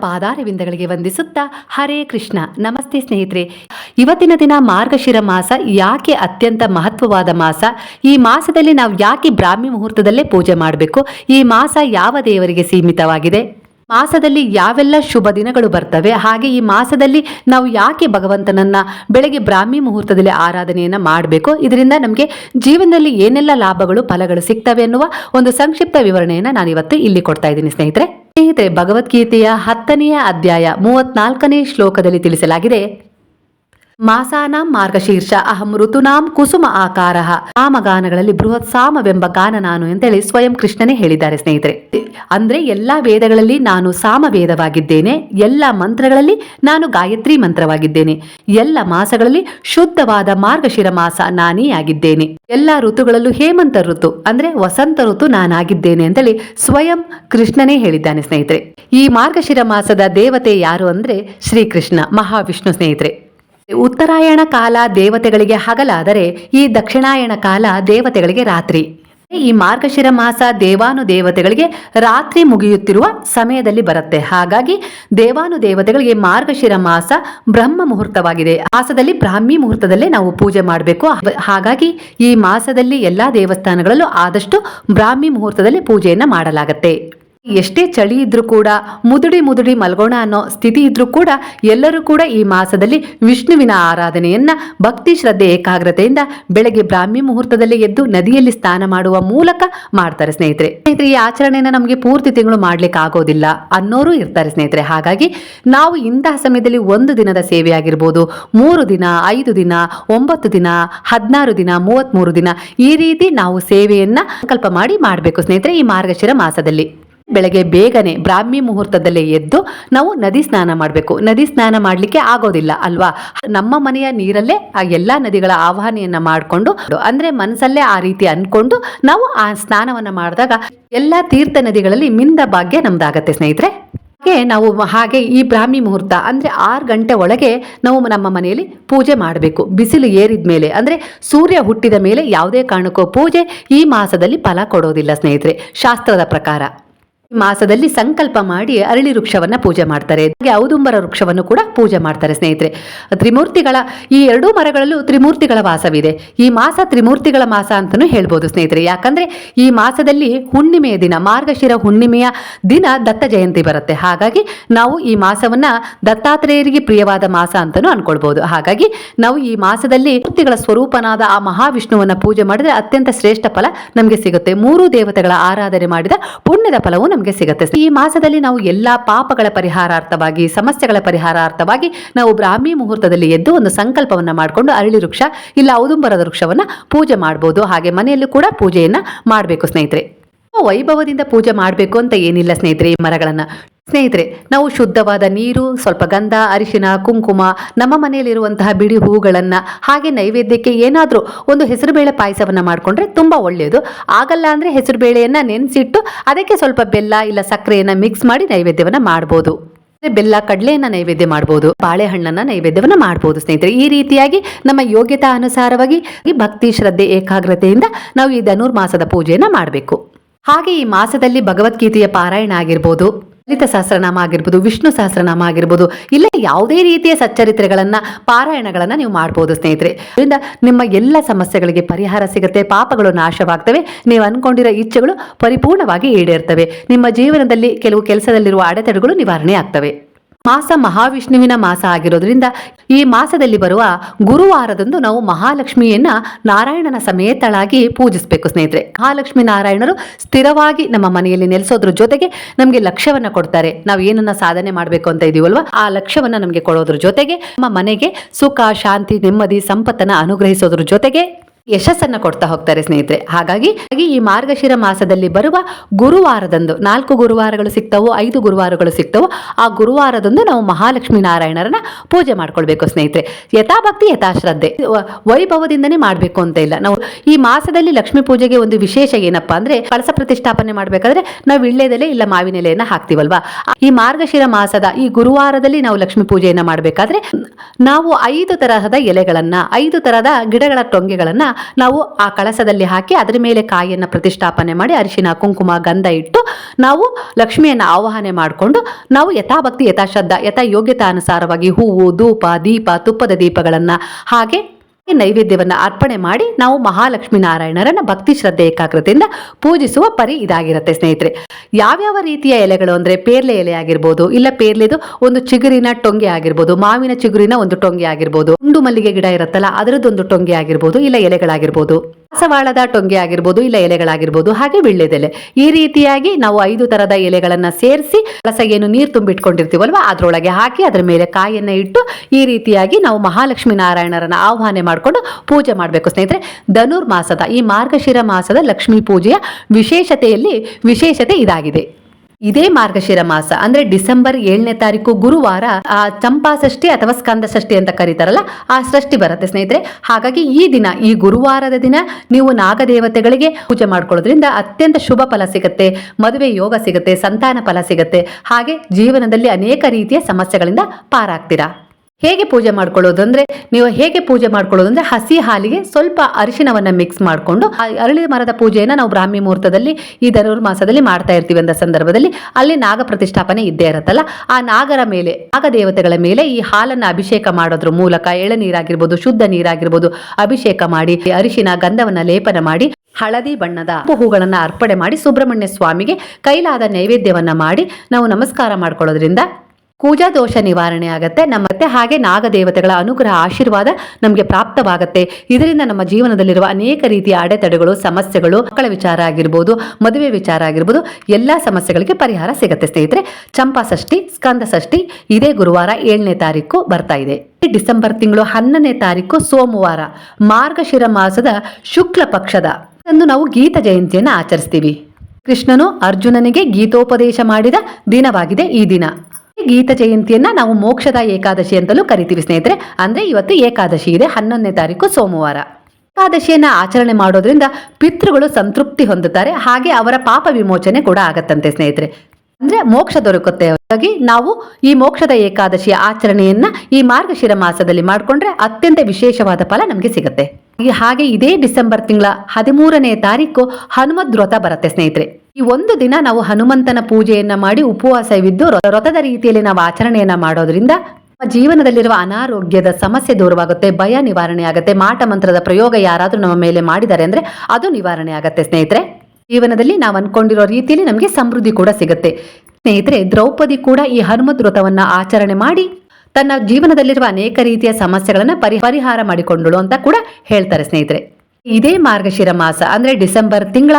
ಪಾದಾರವಿಂದಗಳಿಗೆ ವಂದಿಸುತ್ತಾ ಹರೇ ಕೃಷ್ಣ. ನಮಸ್ತೆ ಸ್ನೇಹಿತರೆ. ಇವತ್ತಿನ ದಿನ ಮಾರ್ಗಶಿರ ಮಾಸ ಯಾಕೆ ಅತ್ಯಂತ ಮಹತ್ವವಾದ ಮಾಸ? ಈ ಮಾಸದಲ್ಲಿ ನಾವು ಯಾಕೆ ಬ್ರಾಹ್ಮಿ ಮುಹೂರ್ತದಲ್ಲೇ ಪೂಜೆ ಮಾಡಬೇಕು? ಈ ಮಾಸ ಯಾವ ದೇವರಿಗೆ ಸೀಮಿತವಾಗಿದೆ? ಮಾಸದಲ್ಲಿ ಯಾವೆಲ್ಲ ಶುಭ ದಿನಗಳು ಬರ್ತವೆ? ಹಾಗೆ ಈ ಮಾಸದಲ್ಲಿ ನಾವು ಯಾಕೆ ಭಗವಂತನನ್ನ ಬೆಳಗ್ಗೆ ಬ್ರಾಹ್ಮಿ ಮುಹೂರ್ತದಲ್ಲಿ ಆರಾಧನೆಯನ್ನು ಮಾಡಬೇಕು? ಇದರಿಂದ ನಮಗೆ ಜೀವನದಲ್ಲಿ ಏನೆಲ್ಲ ಲಾಭಗಳು, ಫಲಗಳು ಸಿಗ್ತವೆ ಅನ್ನುವ ಒಂದು ಸಂಕ್ಷಿಪ್ತ ವಿವರಣೆಯನ್ನು ನಾನು ಇವತ್ತು ಇಲ್ಲಿ ಕೊಡ್ತಾ ಇದ್ದೀನಿ ಸ್ನೇಹಿತರೆ. ಸ್ನೇಹಿತರೆ ಭಗವದ್ಗೀತೆಯ ಹತ್ತನೆಯ ಅಧ್ಯಾಯ ಮೂವತ್ನಾಲ್ಕನೇ ಶ್ಲೋಕದಲ್ಲಿ ತಿಳಿಸಲಾಗಿದೆ. ಮಾಸಾನಾಂ ಮಾರ್ಗಶೀರ್ಷ, ಅಹಂ ಋತುನಾಂ ಕುಸುಮ ಆಕಾರ. ಸಾಮಗಾನಗಳಲ್ಲಿ ಬೃಹತ್ ಸಾಮವೆಂಬ ಗಾನ ನಾನು ಅಂತೇಳಿ ಸ್ವಯಂ ಕೃಷ್ಣನೇ ಹೇಳಿದ್ದಾರೆ ಸ್ನೇಹಿತರೆ. ಅಂದ್ರೆ ಎಲ್ಲಾ ವೇದಗಳಲ್ಲಿ ನಾನು ಸಾಮವೇದವಾಗಿದ್ದೇನೆ, ಎಲ್ಲ ಮಂತ್ರಗಳಲ್ಲಿ ನಾನು ಗಾಯತ್ರಿ ಮಂತ್ರವಾಗಿದ್ದೇನೆ, ಎಲ್ಲ ಮಾಸಗಳಲ್ಲಿ ಶುದ್ಧವಾದ ಮಾರ್ಗಶಿರ ಮಾಸ ನಾನೇ ಆಗಿದ್ದೇನೆ. ಎಲ್ಲ ಋತುಗಳಲ್ಲೂ ಹೇಮಂತ ಋತು, ಅಂದ್ರೆ ವಸಂತ ಋತು ನಾನಾಗಿದ್ದೇನೆ ಅಂತೇಳಿ ಸ್ವಯಂ ಕೃಷ್ಣನೇ ಹೇಳಿದ್ದಾನೆ ಸ್ನೇಹಿತರೆ. ಈ ಮಾರ್ಗಶಿರ ಮಾಸದ ದೇವತೆ ಯಾರು ಅಂದ್ರೆ ಶ್ರೀಕೃಷ್ಣ, ಮಹಾವಿಷ್ಣು ಸ್ನೇಹಿತರೆ. ಉತ್ತರಾಯಣ ಕಾಲ ದೇವತೆಗಳಿಗೆ ಹಗಲಾದರೆ, ಈ ದಕ್ಷಿಣಾಯಣ ಕಾಲ ದೇವತೆಗಳಿಗೆ ರಾತ್ರಿ. ಈ ಮಾರ್ಗಶಿರ ಮಾಸ ದೇವಾನು ದೇವತೆಗಳಿಗೆ ರಾತ್ರಿ ಮುಗಿಯುತ್ತಿರುವ ಸಮಯದಲ್ಲಿ ಬರುತ್ತೆ. ಹಾಗಾಗಿ ದೇವಾನು ದೇವತೆಗಳಿಗೆ ಮಾರ್ಗಶಿರ ಮಾಸ ಬ್ರಹ್ಮ ಮುಹೂರ್ತವಾಗಿದೆ. ಮಾಸದಲ್ಲಿ ಬ್ರಾಹ್ಮಿ ಮುಹೂರ್ತದಲ್ಲೇ ನಾವು ಪೂಜೆ ಮಾಡಬೇಕು. ಹಾಗಾಗಿ ಈ ಮಾಸದಲ್ಲಿ ಎಲ್ಲಾ ದೇವಸ್ಥಾನಗಳಲ್ಲೂ ಆದಷ್ಟು ಬ್ರಾಹ್ಮಿ ಮುಹೂರ್ತದಲ್ಲಿ ಪೂಜೆಯನ್ನು ಮಾಡಲಾಗತ್ತೆ. ಎಷ್ಟೇ ಚಳಿ ಇದ್ರೂ ಕೂಡ, ಮುದುಡಿ ಮುದುಡಿ ಮಲ್ಗೋಣ ಅನ್ನೋ ಸ್ಥಿತಿ ಇದ್ರೂ ಕೂಡ ಎಲ್ಲರೂ ಕೂಡ ಈ ಮಾಸದಲ್ಲಿ ವಿಷ್ಣುವಿನ ಆರಾಧನೆಯನ್ನ ಭಕ್ತಿ ಶ್ರದ್ಧೆ ಏಕಾಗ್ರತೆಯಿಂದ ಬೆಳಗ್ಗೆ ಬ್ರಾಹ್ಮಿ ಮುಹೂರ್ತದಲ್ಲಿ ಎದ್ದು ನದಿಯಲ್ಲಿ ಸ್ನಾನ ಮಾಡುವ ಮೂಲಕ ಮಾಡ್ತಾರೆ ಸ್ನೇಹಿತರೆ. ಸ್ನೇಹಿತರೆ, ಈ ಆಚರಣೆಯನ್ನ ನಮಗೆ ಪೂರ್ತಿ ತಿಂಗಳು ಮಾಡ್ಲಿಕ್ಕೆ ಆಗೋದಿಲ್ಲ ಅನ್ನೋರು ಇರ್ತಾರೆ ಸ್ನೇಹಿತರೆ. ಹಾಗಾಗಿ ನಾವು ಇಂತಹ ಸಮಯದಲ್ಲಿ ಒಂದು ದಿನದ ಸೇವೆ ಆಗಿರ್ಬೋದು ಮೂರು ದಿನ, ಐದು ದಿನ, ಒಂಬತ್ತು ದಿನ, ಹದಿನಾರು ದಿನ, ಮೂವತ್ಮೂರು ದಿನ ಈ ರೀತಿ ನಾವು ಸೇವೆಯನ್ನ ಸಂಕಲ್ಪ ಮಾಡಿ ಮಾಡಬೇಕು ಸ್ನೇಹಿತರೆ ಈ ಮಾರ್ಗಶಿರ ಮಾಸದಲ್ಲಿ. ಬೆಳಗ್ಗೆ ಬೇಗನೆ ಬ್ರಾಹ್ಮಿ ಮುಹೂರ್ತದಲ್ಲೇ ಎದ್ದು ನಾವು ನದಿ ಸ್ನಾನ ಮಾಡಬೇಕು. ನದಿ ಸ್ನಾನ ಮಾಡಲಿಕ್ಕೆ ಆಗೋದಿಲ್ಲ ಅಲ್ವಾ? ನಮ್ಮ ಮನೆಯ ನೀರಲ್ಲೇ ಆ ಎಲ್ಲ ನದಿಗಳ ಆವಾಹನೆಯನ್ನ ಮಾಡಿಕೊಂಡು, ಅಂದ್ರೆ ಮನಸ್ಸಲ್ಲೇ ಆ ರೀತಿ ಅನ್ಕೊಂಡು ನಾವು ಆ ಸ್ನಾನವನ್ನ ಮಾಡಿದಾಗ ಎಲ್ಲ ತೀರ್ಥ ನದಿಗಳಲ್ಲಿ ಮಿಂದ ಭಾಗ್ಯ ನಮ್ದಾಗತ್ತೆ ಸ್ನೇಹಿತರೆ. ಹಾಗೆ ನಾವು ಹಾಗೆ ಈ ಬ್ರಾಹ್ಮಿ ಮುಹೂರ್ತ ಅಂದ್ರೆ ಆರು ಗಂಟೆ ಒಳಗೆ ನಾವು ನಮ್ಮ ಮನೆಯಲ್ಲಿ ಪೂಜೆ ಮಾಡಬೇಕು. ಬಿಸಿಲು ಏರಿದ ಮೇಲೆ, ಅಂದ್ರೆ ಸೂರ್ಯ ಹುಟ್ಟಿದ ಮೇಲೆ ಯಾವುದೇ ಕಾರಣಕ್ಕೂ ಪೂಜೆ ಈ ಮಾಸದಲ್ಲಿ ಫಲ ಕೊಡೋದಿಲ್ಲ ಸ್ನೇಹಿತರೆ. ಶಾಸ್ತ್ರದ ಪ್ರಕಾರ. ಮಾಸದಲ್ಲಿ ಸಂಕಲ್ಪ ಮಾಡಿ ಅರಳಿ ವೃಕ್ಷವನ್ನ ಪೂಜೆ ಮಾಡ್ತಾರೆ. ಹಾಗೆ ಔದುಂಬರ ವೃಕ್ಷವನ್ನು ಕೂಡ ಪೂಜೆ ಮಾಡ್ತಾರೆ ಸ್ನೇಹಿತರೆ. ತ್ರಿಮೂರ್ತಿಗಳ ಈ ಎರಡೂ ಮರಗಳಲ್ಲೂ ತ್ರಿಮೂರ್ತಿಗಳ ವಾಸವಿದೆ. ಈ ಮಾಸ ತ್ರಿಮೂರ್ತಿಗಳ ಮಾಸ ಅಂತಲೂ ಹೇಳ್ಬೋದು ಸ್ನೇಹಿತರೆ. ಯಾಕಂದ್ರೆ ಈ ಮಾಸದಲ್ಲಿ ಹುಣ್ಣಿಮೆಯ ದಿನ, ಮಾರ್ಗಶಿರ ಹುಣ್ಣಿಮೆಯ ದಿನ ದತ್ತ ಜಯಂತಿ ಬರುತ್ತೆ. ಹಾಗಾಗಿ ನಾವು ಈ ಮಾಸವನ್ನ ದತ್ತಾತ್ರೇಯರಿಗೆ ಪ್ರಿಯವಾದ ಮಾಸ ಅಂತಲೂ ಅನ್ಕೊಳ್ಬಹುದು ಹಾಗಾಗಿ ನಾವು ಈ ಮಾಸದಲ್ಲಿ ಮೂರ್ತಿಗಳ ಸ್ವರೂಪನಾದ ಆ ಮಹಾವಿಷ್ಣುವನ್ನ ಪೂಜೆ ಮಾಡಿದ್ರೆ ಅತ್ಯಂತ ಶ್ರೇಷ್ಠ ಫಲ ನಮಗೆ ಸಿಗುತ್ತೆ. ಮೂರು ದೇವತೆಗಳ ಆರಾಧನೆ ಮಾಡಿದ ಪುಣ್ಯದ ಫಲವು ನಮಗೆ ಸಿಗುತ್ತೆ. ಈ ಮಾಸದಲ್ಲಿ ನಾವು ಎಲ್ಲಾ ಪಾಪಗಳ ಪರಿಹಾರಾರ್ಥವಾಗಿ, ಸಮಸ್ಯೆಗಳ ಪರಿಹಾರಾರ್ಥವಾಗಿ ನಾವು ಬ್ರಾಹ್ಮಿ ಮುಹೂರ್ತದಲ್ಲಿ ಎದ್ದು ಒಂದು ಸಂಕಲ್ಪವನ್ನ ಮಾಡಿಕೊಂಡು ಅರಳಿ ವೃಕ್ಷ, ಇಲ್ಲ ಔದುಂಬರದ ವೃಕ್ಷವನ್ನ ಪೂಜೆ ಮಾಡಬಹುದು ಹಾಗೆ ಮನೆಯಲ್ಲೂ ಕೂಡ ಪೂಜೆಯನ್ನ ಮಾಡಬೇಕು ಸ್ನೇಹಿತರೆ. ವೈಭವದಿಂದ ಪೂಜೆ ಮಾಡಬೇಕು ಅಂತ ಏನಿಲ್ಲ ಸ್ನೇಹಿತರೆ ಈ ಮರಗಳನ್ನ. ಸ್ನೇಹಿತರೆ, ನಾವು ಶುದ್ಧವಾದ ನೀರು, ಸ್ವಲ್ಪ ಗಂಧ, ಅರಿಶಿನ, ಕುಂಕುಮ, ನಮ್ಮ ಮನೆಯಲ್ಲಿರುವಂತಹ ಬಿಡಿ ಹೂಗಳನ್ನು ಹಾಗೆ ನೈವೇದ್ಯಕ್ಕೆ ಏನಾದರೂ ಒಂದು ಹೆಸರುಬೇಳೆ ಪಾಯಸವನ್ನು ಮಾಡಿಕೊಂಡ್ರೆ ತುಂಬ ಒಳ್ಳೆಯದು. ಆಗಲ್ಲ ಅಂದ್ರೆ ಹೆಸರುಬೇಳೆಯನ್ನ ನೆನೆಸಿಟ್ಟು ಅದಕ್ಕೆ ಸ್ವಲ್ಪ ಬೆಲ್ಲ ಇಲ್ಲ ಸಕ್ಕರೆಯನ್ನ ಮಿಕ್ಸ್ ಮಾಡಿ ನೈವೇದ್ಯವನ್ನು ಮಾಡ್ಬೋದು. ಬೆಲ್ಲ, ಕಡಲೆಯನ್ನು ನೈವೇದ್ಯ ಮಾಡಬಹುದು ಬಾಳೆಹಣ್ಣನ್ನ ನೈವೇದ್ಯವನ್ನ ಮಾಡಬಹುದು ಸ್ನೇಹಿತರೆ. ಈ ರೀತಿಯಾಗಿ ನಮ್ಮ ಯೋಗ್ಯತಾ ಅನುಸಾರವಾಗಿ ಭಕ್ತಿ ಶ್ರದ್ಧೆ ಏಕಾಗ್ರತೆಯಿಂದ ನಾವು ಈ ಧನುರ್ಮಾಸದ ಪೂಜೆಯನ್ನು ಮಾಡಬೇಕು. ಹಾಗೆ ಈ ಮಾಸದಲ್ಲಿ ಭಗವದ್ಗೀತೆಯ ಪಾರಾಯಣ ಆಗಿರ್ಬೋದು. ಲಲಿತ ಸಹಸ್ರನಾಮ ಆಗಿರ್ಬೋದು, ವಿಷ್ಣು ಸಹಸ್ರನಾಮ ಆಗಿರ್ಬೋದು, ಇಲ್ಲ ಯಾವುದೇ ರೀತಿಯ ಸಚ್ಚರಿತ್ರೆಗಳನ್ನ, ಪಾರಾಯಣಗಳನ್ನ ನೀವು ಮಾಡಬಹುದು ಸ್ನೇಹಿತರೆ. ಇದರಿಂದ ನಿಮ್ಮ ಎಲ್ಲ ಸಮಸ್ಯೆಗಳಿಗೆ ಪರಿಹಾರ ಸಿಗುತ್ತೆ, ಪಾಪಗಳು ನಾಶವಾಗ್ತವೆ, ನೀವು ಅನ್ಕೊಂಡಿರೋ ಇಚ್ಛೆಗಳು ಪರಿಪೂರ್ಣವಾಗಿ ಈಡೇರ್ತವೆ. ನಿಮ್ಮ ಜೀವನದಲ್ಲಿ ಕೆಲವು ಕೆಲಸದಲ್ಲಿರುವ ಅಡೆತಡೆಗಳು ನಿವಾರಣೆ ಆಗ್ತವೆ. ಮಾಸ ಮಹಾವಿಷ್ಣುವಿನ ಮಾಸ ಆಗಿರೋದ್ರಿಂದ ಈ ಮಾಸದಲ್ಲಿ ಬರುವ ಗುರುವಾರದಂದು ನಾವು ಮಹಾಲಕ್ಷ್ಮಿಯನ್ನ ನಾರಾಯಣನ ಸಮೇತಳಾಗಿ ಪೂಜಿಸಬೇಕು ಸ್ನೇಹಿತರೆ. ಮಹಾಲಕ್ಷ್ಮಿ ನಾರಾಯಣರು ಸ್ಥಿರವಾಗಿ ನಮ್ಮ ಮನೆಯಲ್ಲಿ ನೆಲೆಸೋದ್ರ ಜೊತೆಗೆ ನಮಗೆ ಲಕ್ಷ್ಯವನ್ನ ಕೊಡ್ತಾರೆ. ನಾವು ಏನನ್ನ ಸಾಧನೆ ಮಾಡಬೇಕು ಅಂತ ಇದೀವಲ್ವಾ? ಆ ಲಕ್ಷ್ಯವನ್ನ ನಮಗೆ ಕೊಡೋದ್ರ ಜೊತೆಗೆ ನಮ್ಮ ಮನೆಗೆ ಸುಖ, ಶಾಂತಿ, ನೆಮ್ಮದಿ, ಸಂಪತ್ತನ್ನ ಅನುಗ್ರಹಿಸೋದ್ರ ಜೊತೆಗೆ ಯಶಸ್ಸನ್ನ ಕೊಡ್ತಾ ಹೋಗ್ತಾರೆ ಸ್ನೇಹಿತರೆ. ಹಾಗಾಗಿ ಹಾಗೆ ಈ ಮಾರ್ಗಶಿರ ಮಾಸದಲ್ಲಿ ಬರುವ ಗುರುವಾರದಂದು ನಾಲ್ಕು ಗುರುವಾರಗಳು ಸಿಗ್ತವೋ, ಐದು ಗುರುವಾರಗಳು ಸಿಗ್ತವೋ, ಆ ಗುರುವಾರದಂದು ನಾವು ಮಹಾಲಕ್ಷ್ಮಿ ನಾರಾಯಣರನ್ನ ಪೂಜೆ ಮಾಡ್ಕೊಳ್ಬೇಕು ಸ್ನೇಹಿತರೆ. ಯಥಾಭಕ್ತಿ, ಯಥಾಶ್ರದ್ಧೆ ವೈಭವದಿಂದನೇ ಮಾಡಬೇಕು ಅಂತ ಇಲ್ಲ. ನಾವು ಈ ಮಾಸದಲ್ಲಿ ಲಕ್ಷ್ಮೀ ಪೂಜೆಗೆ ಒಂದು ವಿಶೇಷ ಏನಪ್ಪಾ ಅಂದ್ರೆ ಕಳಸ ಪ್ರತಿಷ್ಠಾಪನೆ ಮಾಡಬೇಕಾದ್ರೆ ನಾವು ವಿಳ್ಳೆದೆಲೆ ಇಲ್ಲ ಮಾವಿನ ಎಲೆಯನ್ನ ಹಾಕ್ತಿವಲ್ವಾ? ಈ ಮಾರ್ಗಶಿರ ಮಾಸದ ಈ ಗುರುವಾರದಲ್ಲಿ ನಾವು ಲಕ್ಷ್ಮೀ ಪೂಜೆಯನ್ನ ಮಾಡಬೇಕಾದ್ರೆ ನಾವು ಐದು ತರಹದ ಎಲೆಗಳನ್ನ, ಐದು ತರಹದ ಗಿಡಗಳ ಟೊಂಗೆಗಳನ್ನ ನಾವು ಆ ಕಳಸದಲ್ಲಿ ಹಾಕಿ ಅದರ ಮೇಲೆ ಕಾಯಿಯನ್ನು ಪ್ರತಿಷ್ಠಾಪನೆ ಮಾಡಿ ಅರಿಶಿನ, ಕುಂಕುಮ, ಗಂಧ ಇಟ್ಟು ನಾವು ಲಕ್ಷ್ಮಿಯನ್ನು ಆವಾಹನೆ ಮಾಡಿಕೊಂಡು ನಾವು ಯಥಾಭಕ್ತಿ, ಯಥಾಶ್ರದ್ಧ ಯಥಾ ಯೋಗ್ಯತಾನುಸಾರವಾಗಿ ಹೂವು, ಧೂಪ, ದೀಪ, ತುಪ್ಪದ ದೀಪಗಳನ್ನು ಹಾಗೆ ನೈವೇದ್ಯವನ್ನು ಅರ್ಪಣೆ ಮಾಡಿ ನಾವು ಮಹಾಲಕ್ಷ್ಮೀ ನಾರಾಯಣರನ್ನ ಭಕ್ತಿ ಶ್ರದ್ಧೆ ಏಕಾಗ್ರತೆಯಿಂದ ಪೂಜಿಸುವ ಪರಿ ಇದಾಗಿರುತ್ತೆ ಸ್ನೇಹಿತರೆ. ಯಾವ್ಯಾವ ರೀತಿಯ ಎಲೆಗಳು ಅಂದ್ರೆ ಪೇರ್ಲೆ ಎಲೆ ಆಗಿರ್ಬೋದು, ಇಲ್ಲ ಪೇರ್ಲೆದು ಒಂದು ಚಿಗುರಿನ ಟೊಂಗೆ ಆಗಿರ್ಬೋದು, ಮಾವಿನ ಚಿಗುರಿನ ಒಂದು ಟೊಂಗೆ ಆಗಿರ್ಬೋದು, ಉಂಡು ಮಲ್ಲಿಗೆ ಗಿಡ ಇರುತ್ತಲ್ಲ, ಅದರದ್ದೊಂದು ಟೊಂಗೆ ಆಗಿರ್ಬೋದು, ಇಲ್ಲ ಎಲೆಗಳಾಗಿರ್ಬೋದು? ದಾಸವಾಳದ ಟೊಂಗೆ ಆಗಿರ್ಬೋದು ಇಲ್ಲ ಎಲೆಗಳಾಗಿರ್ಬೋದು, ಹಾಗೆ ವಿಳ್ಳೆದೆಲೆ ಈ ರೀತಿಯಾಗಿ ನಾವು ಐದು ತರದ ಎಲೆಗಳನ್ನ ಸೇರಿಸಿ ಏನು ನೀರು ತುಂಬಿಟ್ಕೊಂಡಿರ್ತೀವಲ್ವ, ಅದರೊಳಗೆ ಹಾಕಿ ಅದರ ಮೇಲೆ ಕಾಯನ್ನ ಇಟ್ಟು ಈ ರೀತಿಯಾಗಿ ನಾವು ಮಹಾಲಕ್ಷ್ಮೀ ನಾರಾಯಣರನ್ನ ಆಹ್ವಾನ ಮಾಡಿಕೊಂಡು ಪೂಜೆ ಮಾಡಬೇಕು. ಸ್ನೇಹಿತರೆ, ಧನುರ್ಮಾಸದ ಈ ಮಾರ್ಗಶಿರ ಮಾಸದ ಲಕ್ಷ್ಮೀ ಪೂಜೆಯ ವಿಶೇಷತೆಯಲ್ಲಿ ವಿಶೇಷತೆ ಇದಾಗಿದೆ. ಇದೇ ಮಾರ್ಗಶಿರ ಮಾಸ, ಅಂದ್ರೆ ಡಿಸೆಂಬರ್ ಏಳನೇ ತಾರೀಕು ಗುರುವಾರ, ಆ ಚಂಪಾ ಷಷ್ಠಿ ಅಥವಾ ಸ್ಕಂದ ಷಷ್ಠಿ ಅಂತ ಕರೀತಾರಲ್ಲ, ಆ ಸೃಷ್ಟಿ ಬರುತ್ತೆ ಸ್ನೇಹಿತರೆ. ಹಾಗಾಗಿ ಈ ದಿನ, ಈ ಗುರುವಾರದ ದಿನ ನೀವು ನಾಗದೇವತೆಗಳಿಗೆ ಪೂಜೆ ಮಾಡ್ಕೊಳ್ಳೋದ್ರಿಂದ ಅತ್ಯಂತ ಶುಭ ಫಲ ಸಿಗುತ್ತೆ, ಮದುವೆ ಯೋಗ ಸಿಗುತ್ತೆ, ಸಂತಾನ ಫಲ ಸಿಗುತ್ತೆ. ಹಾಗೆ ಜೀವನದಲ್ಲಿ ಅನೇಕ ರೀತಿಯ ಸಮಸ್ಯೆಗಳಿಂದ ಪಾರಾಗ್ತೀರಾ? ಹೇಗೆ ಪೂಜೆ ಮಾಡ್ಕೊಳ್ಳೋದು ಅಂದ್ರೆ ನೀವು ಹೇಗೆ ಪೂಜೆ ಮಾಡ್ಕೊಳ್ಳೋದು ಅಂದ್ರೆ ಹಸಿ ಹಾಲಿಗೆ ಸ್ವಲ್ಪ ಅರಿಶಿನವನ್ನ ಮಿಕ್ಸ್ ಮಾಡಿಕೊಂಡು ಅರಳಿ ಮರದ ಪೂಜೆಯನ್ನು ನಾವು ಬ್ರಾಹ್ಮಿ ಮುಹೂರ್ತದಲ್ಲಿ ಈ ಧನುರ್ಮಾಸದಲ್ಲಿ ಮಾಡ್ತಾ ಇರ್ತೀವಿ ಅಂತ ಸಂದರ್ಭದಲ್ಲಿ. ಅಲ್ಲಿ ನಾಗ ಪ್ರತಿಷ್ಠಾಪನೆ ಇದ್ದೇ ಇರುತ್ತಲ್ಲ, ಆ ನಾಗರ ಮೇಲೆ, ನಾಗ ದೇವತೆಗಳ ಮೇಲೆ ಈ ಹಾಲನ್ನ ಅಭಿಷೇಕ ಮಾಡೋದ್ರ ಮೂಲಕ ಎಳನೀರಾಗಿರ್ಬೋದು ಶುದ್ಧ ನೀರಾಗಿರ್ಬೋದು ಅಭಿಷೇಕ ಮಾಡಿ ಅರಿಶಿನ ಗಂಧವನ್ನ ಲೇಪನ ಮಾಡಿ, ಹಳದಿ ಬಣ್ಣದ ಹೂಗಳನ್ನು ಅರ್ಪಣೆ ಮಾಡಿ ಸುಬ್ರಹ್ಮಣ್ಯ ಸ್ವಾಮಿಗೆ ಕೈಲಾದ ನೈವೇದ್ಯವನ್ನ ಮಾಡಿ ನಾವು ನಮಸ್ಕಾರ ಮಾಡ್ಕೊಳ್ಳೋದ್ರಿಂದ ಕೂಜಾ ದೋಷ ನಿವಾರಣೆ ಆಗುತ್ತೆ. ನಮ್ಮ ಮತ್ತೆ ಹಾಗೆ ನಾಗದೇವತೆಗಳ ಅನುಗ್ರಹ, ಆಶೀರ್ವಾದ ನಮಗೆ ಪ್ರಾಪ್ತವಾಗುತ್ತೆ. ಇದರಿಂದ ನಮ್ಮ ಜೀವನದಲ್ಲಿರುವ ಅನೇಕ ರೀತಿಯ ಅಡೆತಡೆಗಳು, ಸಮಸ್ಯೆಗಳು, ಮಕ್ಕಳ ವಿಚಾರ ಆಗಿರ್ಬೋದು, ಮದುವೆ ವಿಚಾರ ಆಗಿರ್ಬೋದು, ಎಲ್ಲ ಸಮಸ್ಯೆಗಳಿಗೆ ಪರಿಹಾರ ಸಿಗುತ್ತೆ. ಸ್ನೇಹಿತರೆ ಚಂಪಾ ಷಷ್ಠಿ ಸ್ಕಂದ ಷಷ್ಠಿ ಇದೇ ಗುರುವಾರ ಏಳನೇ ತಾರೀಕು ಬರ್ತಾ ಇದೆ. ಡಿಸೆಂಬರ್ ತಿಂಗಳು ಹನ್ನನೇ ತಾರೀಕು ಸೋಮವಾರ, ಮಾರ್ಗಶಿರ ಮಾಸದ ಶುಕ್ಲ ಪಕ್ಷದ ಅಂದು ನಾವು ಗೀತ ಜಯಂತಿಯನ್ನು ಆಚರಿಸ್ತೀವಿ. ಕೃಷ್ಣನು ಅರ್ಜುನನಿಗೆ ಗೀತೋಪದೇಶ ಮಾಡಿದ ದಿನವಾಗಿದೆ ಈ ದಿನ. ಗೀತ ಜಯಂತಿಯನ್ನ ನಾವು ಮೋಕ್ಷದ ಏಕಾದಶಿ ಅಂತಲೂ ಕರಿತೀವಿ ಸ್ನೇಹಿತರೆ. ಅಂದ್ರೆ ಇವತ್ತು ಏಕಾದಶಿ ಇದೆ, ಹನ್ನೊಂದನೇ ತಾರೀಕು ಸೋಮವಾರ. ಏಕಾದಶಿಯನ್ನ ಆಚರಣೆ ಮಾಡೋದ್ರಿಂದ ಪಿತೃಗಳು ಸಂತೃಪ್ತಿ ಹೊಂದುತ್ತಾರೆ, ಹಾಗೆ ಅವರ ಪಾಪ ವಿಮೋಚನೆ ಕೂಡ ಆಗತ್ತಂತೆ ಸ್ನೇಹಿತರೆ. ಅಂದ್ರೆ ಮೋಕ್ಷ ದೊರಕುತ್ತೆ. ಹಾಗಾಗಿ ನಾವು ಈ ಮೋಕ್ಷದ ಏಕಾದಶಿಯ ಆಚರಣೆಯನ್ನ ಈ ಮಾರ್ಗಶಿರ ಮಾಸದಲ್ಲಿ ಮಾಡಿಕೊಂಡ್ರೆ ಅತ್ಯಂತ ವಿಶೇಷವಾದ ಫಲ ನಮಗೆ ಸಿಗುತ್ತೆ. ಹಾಗೆ ಇದೇ ಡಿಸೆಂಬರ್ ತಿಂಗಳ ಹದಿಮೂರನೇ ತಾರೀಕು ಹನುಮದ್ ವ್ರತ ಬರುತ್ತೆ ಸ್ನೇಹಿತರೆ. ಈ ಒಂದು ದಿನ ನಾವು ಹನುಮಂತನ ಪೂಜೆಯನ್ನ ಮಾಡಿ ಉಪವಾಸವಿದ್ದು ಬಿದ್ದು ವ್ರತದ ರೀತಿಯಲ್ಲಿ ನಾವು ಆಚರಣೆಯನ್ನ ಮಾಡೋದ್ರಿಂದ ನಮ್ಮ ಜೀವನದಲ್ಲಿರುವ ಅನಾರೋಗ್ಯದ ಸಮಸ್ಯೆ ದೂರವಾಗುತ್ತೆ, ಭಯ ನಿವಾರಣೆ ಆಗುತ್ತೆ, ಮಾಟ ಮಂತ್ರದ ಪ್ರಯೋಗ ಯಾರಾದರೂ ನಮ್ಮ ಮೇಲೆ ಮಾಡಿದ್ದಾರೆ ಅಂದ್ರೆ ಅದು ನಿವಾರಣೆ ಆಗುತ್ತೆ ಸ್ನೇಹಿತರೆ. ಜೀವನದಲ್ಲಿ ನಾವು ಅನ್ಕೊಂಡಿರೋ ರೀತಿಯಲ್ಲಿ ನಮಗೆ ಸಮೃದ್ಧಿ ಕೂಡ ಸಿಗುತ್ತೆ. ಸ್ನೇಹಿತರೆ, ದ್ರೌಪದಿ ಕೂಡ ಈ ಹನುಮದ್ ವ್ರತವನ್ನ ಆಚರಣೆ ಮಾಡಿ ತನ್ನ ಜೀವನದಲ್ಲಿರುವ ಅನೇಕ ರೀತಿಯ ಸಮಸ್ಯೆಗಳನ್ನ ಪರಿ, ಪರಿಹಾರ ಮಾಡಿಕೊಂಡಳು ಅಂತ ಕೂಡ ಹೇಳ್ತಾರೆ ಸ್ನೇಹಿತರೆ. ಇದೇ ಮಾರ್ಗಶಿರ ಮಾಸ ಅಂದ್ರೆ ಡಿಸೆಂಬರ್ ತಿಂಗಳ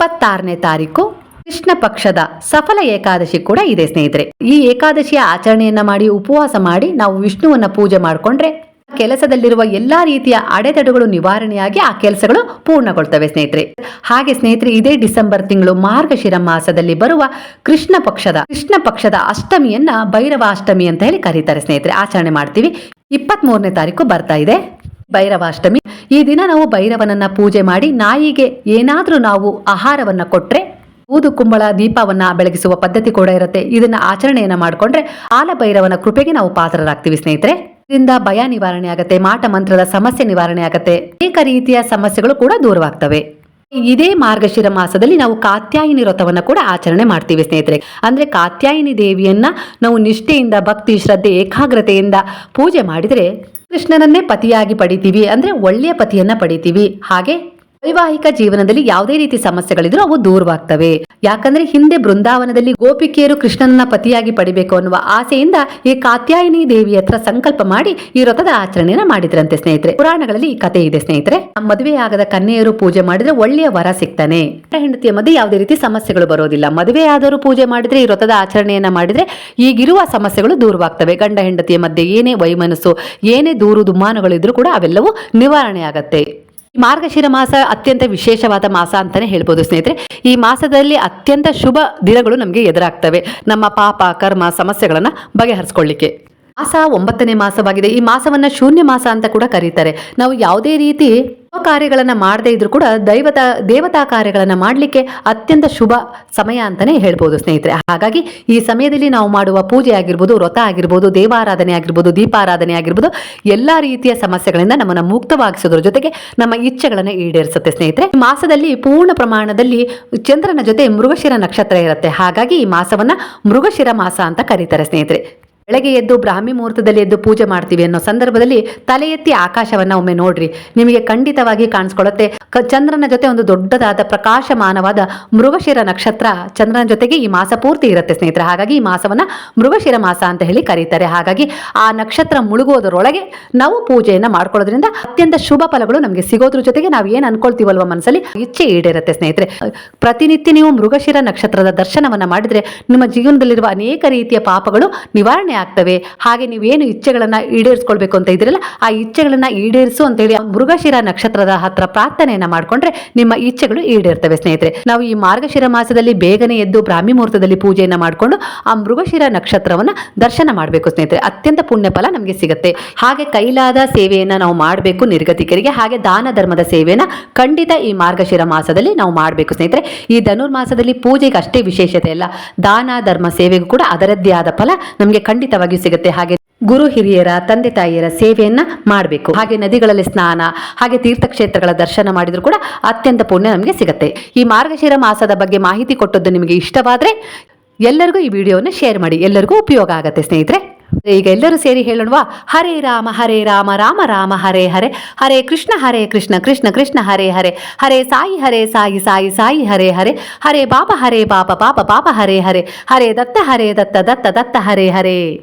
ಇಪ್ಪತ್ತಾರನೇ ತಾರೀಕು ಕೃಷ್ಣ ಪಕ್ಷದ ಸಫಲ ಏಕಾದಶಿ ಕೂಡ ಇದೆ, ಸ್ನೇಹಿತರೆ. ಈ ಏಕಾದಶಿಯ ಆಚರಣೆಯನ್ನ ಮಾಡಿ, ಉಪವಾಸ ಮಾಡಿ, ನಾವು ವಿಷ್ಣುವನ್ನ ಪೂಜೆ ಮಾಡಿಕೊಂಡ್ರೆ ಕೆಲಸದಲ್ಲಿರುವ ಎಲ್ಲಾ ರೀತಿಯ ಅಡೆತಡೆಗಳು ನಿವಾರಣೆಯಾಗಿ ಆ ಕೆಲಸಗಳು ಪೂರ್ಣಗೊಳ್ತವೆ, ಸ್ನೇಹಿತರೆ. ಹಾಗೆ, ಸ್ನೇಹಿತರೆ, ಇದೇ ಡಿಸೆಂಬರ್ ತಿಂಗಳು ಮಾರ್ಗಶಿರ ಮಾಸದಲ್ಲಿ ಬರುವ ಕೃಷ್ಣ ಪಕ್ಷದ ಕೃಷ್ಣ ಪಕ್ಷದ ಅಷ್ಟಮಿಯನ್ನ ಭೈರವಾಷ್ಟಮಿ ಅಂತ ಹೇಳಿ ಕರೀತಾರೆ, ಸ್ನೇಹಿತರೆ. ಆಚರಣೆ ಮಾಡ್ತೀವಿ. ಇಪ್ಪತ್ತ್ ಮೂರನೇ ಬರ್ತಾ ಇದೆ. ಭೈರವಾಷ್ಟಮಿ. ಈ ದಿನ ನಾವು ಭೈರವನನ್ನ ಪೂಜೆ ಮಾಡಿ ನಾಯಿಗೆ ಏನಾದರೂ ನಾವು ಆಹಾರವನ್ನ ಕೊಟ್ರೆ ಊದು ಕುಂಬಳ ದೀಪವನ್ನ ಬೆಳಗಿಸುವ ಪದ್ಧತಿ ಕೂಡ ಇರುತ್ತೆ. ಇದನ್ನ ಆಚರಣೆಯನ್ನ ಮಾಡಿಕೊಂಡ್ರೆ ಆಲ ಭೈರವನ ಕೃಪೆಗೆ ನಾವು ಪಾತ್ರರಾಗ್ತೀವಿ ಸ್ನೇಹಿತರೆ. ಇದರಿಂದ ಭಯ ನಿವಾರಣೆ ಆಗತ್ತೆ, ಮಾಟ ಮಂತ್ರದ ಸಮಸ್ಯೆ ನಿವಾರಣೆ ಆಗತ್ತೆ. ಅನೇಕ ರೀತಿಯ ಸಮಸ್ಯೆಗಳು ಕೂಡ ದೂರವಾಗ್ತವೆ. ಇದೇ ಮಾರ್ಗಶಿರ ಮಾಸದಲ್ಲಿ ನಾವು ಕಾತ್ಯಾಯಿನಿ ವ್ರತವನ್ನ ಕೂಡ ಆಚರಣೆ ಮಾಡ್ತೀವಿ ಸ್ನೇಹಿತರೆ. ಅಂದ್ರೆ ಕಾತ್ಯಾಯಿನಿ ದೇವಿಯನ್ನ ನಾವು ನಿಷ್ಠೆಯಿಂದ, ಭಕ್ತಿ, ಶ್ರದ್ಧೆ, ಏಕಾಗ್ರತೆಯಿಂದ ಪೂಜೆ ಮಾಡಿದರೆ ಕೃಷ್ಣನನ್ನೇ ಪತಿಯಾಗಿ ಪಡಿತೀವಿ ಅಂದ್ರೆ ಒಳ್ಳೆಯ ಪತಿಯನ್ನ ಪಡಿತೀವಿ. ಹಾಗೆ ವೈವಾಹಿಕ ಜೀವನದಲ್ಲಿ ಯಾವುದೇ ರೀತಿ ಸಮಸ್ಯೆಗಳಿದ್ರೂ ಅವು ದೂರವಾಗ್ತವೆ. ಯಾಕಂದ್ರೆ ಹಿಂದೆ ಬೃಂದಾವನದಲ್ಲಿ ಗೋಪಿಕೆಯರು ಕೃಷ್ಣನನ್ನ ಪತಿಯಾಗಿ ಪಡಿಬೇಕು ಅನ್ನುವ ಆಸೆಯಿಂದ ಈ ಕಾತ್ಯಾಯಿನಿ ದೇವಿ ಹತ್ರ ಸಂಕಲ್ಪ ಮಾಡಿ ಈ ವ್ರತದ ಆಚರಣೆಯನ್ನ ಮಾಡಿದ್ರಂತೆ ಸ್ನೇಹಿತರೆ. ಪುರಾಣಗಳಲ್ಲಿ ಈ ಕಥೆ ಇದೆ ಸ್ನೇಹಿತರೆ. ಮದುವೆಯಾಗದ ಕನ್ಯೆಯರು ಪೂಜೆ ಮಾಡಿದ್ರೆ ಒಳ್ಳೆಯ ವರ ಸಿಗ್ತಾನೆ. ಹೆಂಡತಿಯ ಮಧ್ಯೆ ಯಾವುದೇ ರೀತಿ ಸಮಸ್ಯೆಗಳು ಬರೋದಿಲ್ಲ. ಮದುವೆ ಆದರೂ ಪೂಜೆ ಮಾಡಿದ್ರೆ ಈ ವ್ರತದ ಆಚರಣೆಯನ್ನ ಮಾಡಿದ್ರೆ ಈಗಿರುವ ಸಮಸ್ಯೆಗಳು ದೂರವಾಗ್ತವೆ. ಗಂಡ ಹೆಂಡತಿಯ ಮಧ್ಯೆ ಏನೇ ವೈಮನಸ್ಸು, ಏನೇ ದೂರು ದುಮ್ಮಾನಗಳಿದ್ರೂ ಕೂಡ ಅವೆಲ್ಲವೂ ನಿವಾರಣೆ ಆಗತ್ತೆ. ಮಾರ್ಗಶಿರ ಮಾಸ ಅತ್ಯಂತ ವಿಶೇಷವಾದ ಮಾಸ ಅಂತಾನೆ ಹೇಳ್ಬೋದು ಸ್ನೇಹಿತರೆ. ಈ ಮಾಸದಲ್ಲಿ ಅತ್ಯಂತ ಶುಭ ದಿನಗಳು ನಮಗೆ ಎದುರಾಗ್ತವೆ. ನಮ್ಮ ಪಾಪ, ಕರ್ಮ, ಸಮಸ್ಯೆಗಳನ್ನು ಬಗೆಹರಿಸ್ಕೊಳ್ಳಿಕ್ಕೆ ಮಾಸ ಒಂಬತ್ತನೇ ಮಾಸವಾಗಿದೆ. ಈ ಮಾಸವನ್ನ ಶೂನ್ಯ ಮಾಸ ಅಂತ ಕೂಡ ಕರೀತಾರೆ. ನಾವು ಯಾವುದೇ ರೀತಿ ಕಾರ್ಯಗಳನ್ನ ಮಾಡದೇ ಇದ್ರು ಕೂಡ ದೈವತ, ದೇವತಾ ಕಾರ್ಯಗಳನ್ನ ಮಾಡಲಿಕ್ಕೆ ಅತ್ಯಂತ ಶುಭ ಸಮಯ ಅಂತಾನೆ ಹೇಳ್ಬೋದು ಸ್ನೇಹಿತರೆ. ಹಾಗಾಗಿ ಈ ಸಮಯದಲ್ಲಿ ನಾವು ಮಾಡುವ ಪೂಜೆ ಆಗಿರ್ಬೋದು, ವ್ರತ ಆಗಿರ್ಬೋದು, ದೇವಾರಾಧನೆ ಆಗಿರ್ಬೋದು, ದೀಪಾರಾಧನೆ ಆಗಿರ್ಬೋದು, ಎಲ್ಲಾ ರೀತಿಯ ಸಮಸ್ಯೆಗಳಿಂದ ನಮ್ಮನ್ನು ಮುಕ್ತವಾಗಿಸೋದ್ರ ಜೊತೆಗೆ ನಮ್ಮ ಇಚ್ಛೆಗಳನ್ನು ಈಡೇರಿಸುತ್ತೆ ಸ್ನೇಹಿತರೆ. ಮಾಸದಲ್ಲಿ ಪೂರ್ಣ ಪ್ರಮಾಣದಲ್ಲಿ ಚಂದ್ರನ ಜೊತೆ ಮೃಗಶಿರ ನಕ್ಷತ್ರ ಇರುತ್ತೆ. ಹಾಗಾಗಿ ಈ ಮಾಸವನ್ನ ಮೃಗಶಿರ ಮಾಸ ಅಂತ ಕರೀತಾರೆ ಸ್ನೇಹಿತರೆ. ಬೆಳಗ್ಗೆ ಎದ್ದು ಬ್ರಾಹ್ಮಿ ಮುಹೂರ್ತದಲ್ಲಿ ಎದ್ದು ಪೂಜೆ ಮಾಡ್ತೀವಿ ಅನ್ನೋ ಸಂದರ್ಭದಲ್ಲಿ ತಲೆ ಎತ್ತಿ ಆಕಾಶವನ್ನ ಒಮ್ಮೆ ನೋಡ್ರಿ. ನಿಮಗೆ ಖಂಡಿತವಾಗಿ ಕಾಣಿಸ್ಕೊಳ್ಳುತ್ತೆ. ಚಂದ್ರನ ಜೊತೆ ಒಂದು ದೊಡ್ಡದಾದ ಪ್ರಕಾಶಮಾನವಾದ ಮೃಗಶಿರ ನಕ್ಷತ್ರ ಚಂದ್ರನ ಜೊತೆಗೆ ಈ ಮಾಸ ಪೂರ್ತಿ ಇರುತ್ತೆ ಸ್ನೇಹಿತರೆ. ಹಾಗಾಗಿ ಈ ಮಾಸವನ್ನ ಮೃಗಶಿರ ಮಾಸ ಅಂತ ಹೇಳಿ ಕರೀತಾರೆ. ಹಾಗಾಗಿ ಆ ನಕ್ಷತ್ರ ಮುಳುಗೋದರೊಳಗೆ ನಾವು ಪೂಜೆಯನ್ನ ಮಾಡ್ಕೊಳ್ಳೋದ್ರಿಂದ ಅತ್ಯಂತ ಶುಭ ಫಲಗಳು ನಮಗೆ ಸಿಗೋದ್ರ ಜೊತೆಗೆ ನಾವು ಏನ್ ಅನ್ಕೊಳ್ತೀವಲ್ವ ಮನಸ್ಸಲ್ಲಿ? ಇಚ್ಛೆ ಈಡೇರುತ್ತೆ ಸ್ನೇಹಿತರೆ. ಪ್ರತಿನಿತ್ಯ ನೀವು ಮೃಗಶಿರ ನಕ್ಷತ್ರದ ದರ್ಶನವನ್ನ ಮಾಡಿದ್ರೆ ನಿಮ್ಮ ಜೀವನದಲ್ಲಿರುವ ಅನೇಕ ರೀತಿಯ ಪಾಪಗಳು ನಿವಾರಣೆ ಆಗ್ತವೆ. ಹಾಗೆ ನೀವೇನು ಇಚ್ಛೆಗಳನ್ನ ಈಡೇರಿಸ್ಕೊಳ್ಬೇಕು ಅಂತ ಇದ್ರಲ್ಲ ಆ ಇಚ್ಛೆಗಳನ್ನ ಈಡೇರಿಸು ಅಂತ ಆ ಮೃಗಶಿರ ನಕ್ಷತ್ರದ ಹತ್ರ ಪ್ರಾರ್ಥನೆಯನ್ನ ಮಾಡ್ಕೊಂಡ್ರೆ ನಿಮ್ಮ ಇಚ್ಛೆಗಳು ಈಡೇರ್ತವೆ ಸ್ನೇಹಿತರೆ. ನಾವು ಈ ಮಾರ್ಗಶಿರ ಮಾಸದಲ್ಲಿ ಬೇಗನೆ ಎದ್ದು ಬ್ರಾಹ್ಮಿ ಮುಹೂರ್ತದಲ್ಲಿ ಪೂಜೆಯನ್ನ ಮಾಡಿಕೊಂಡು ಆ ಮೃಗಶಿರ ನಕ್ಷತ್ರವನ್ನ ದರ್ಶನ ಮಾಡಬೇಕು ಸ್ನೇಹಿತರೆ. ಅತ್ಯಂತ ಪುಣ್ಯ ಫಲ ನಮಗೆ ಸಿಗುತ್ತೆ. ಹಾಗೆ ಕೈಲಾದ ಸೇವೆಯನ್ನ ನಾವು ಮಾಡಬೇಕು ನಿರ್ಗತಿಕರಿಗೆ, ಹಾಗೆ ದಾನ ಧರ್ಮದ ಸೇವೆಯನ್ನ ಖಂಡಿತ ಈ ಮಾರ್ಗಶಿರ ಮಾಸದಲ್ಲಿ ನಾವು ಮಾಡಬೇಕು ಸ್ನೇಹಿತರೆ. ಈ ಧನುರ್ಮಾಸದಲ್ಲಿ ಪೂಜೆಗೆ ಅಷ್ಟೇ ವಿಶೇಷತೆ ಅಲ್ಲ, ದಾನ ಧರ್ಮ ಸೇವೆಗೂ ಕೂಡ ಅದರದ್ದೇ ಆದ ಫಲ ನಮಗೆ ಖಂಡಿತವಾಗಿಯೂ ಸಿಗುತ್ತೆ. ಹಾಗೆ ಗುರು ಹಿರಿಯರ, ತಂದೆ ತಾಯಿಯರ ಸೇವೆಯನ್ನ ಮಾಡಬೇಕು. ಹಾಗೆ ನದಿಗಳಲ್ಲಿ ಸ್ನಾನ, ಹಾಗೆ ತೀರ್ಥಕ್ಷೇತ್ರಗಳ ದರ್ಶನ ಮಾಡಿದ್ರು ಕೂಡ ಅತ್ಯಂತ ಪುಣ್ಯ ನಮಗೆ ಸಿಗುತ್ತೆ. ಈ ಮಾರ್ಗಶಿರ ಮಾಸದ ಬಗ್ಗೆ ಮಾಹಿತಿ ಕೊಟ್ಟದ್ದು ನಿಮಗೆ ಇಷ್ಟವಾದ್ರೆ ಎಲ್ಲರಿಗೂ ಈ ವಿಡಿಯೋನ ಶೇರ್ ಮಾಡಿ. ಎಲ್ಲರಿಗೂ ಉಪಯೋಗ ಆಗುತ್ತೆ ಸ್ನೇಹಿತರೆ. ಈಗ ಎಲ್ಲರೂ ಸೇರಿ ಹೇಳೋಣವಾ? ಹರೇ ರಾಮ ಹರೇ ರಾಮ ರಾಮ ರಾಮ, ಹರೇ ಹರೇ. ಹರೇ ಕೃಷ್ಣ ಹರೇ ಕೃಷ್ಣ ಕೃಷ್ಣ ಕೃಷ್ಣ, ಹರೇ ಹರೇ. ಹರೇ ಸಾಯಿ ಹರೇ ಸಾಯಿ ಸಾಯಿ ಸಾಯಿ, ಹರೇ ಹರೇ. ಹರೇ ಬಾಪ ಹರೇ ಬಾಪ ಬಾಬ ಬಾಬ, ಹರೇ ಹರೇ. ಹರೇ ದತ್ತ ಹರೇ ದತ್ತ ದತ್ತ ದತ್ತ, ಹರೇ ಹರೇ.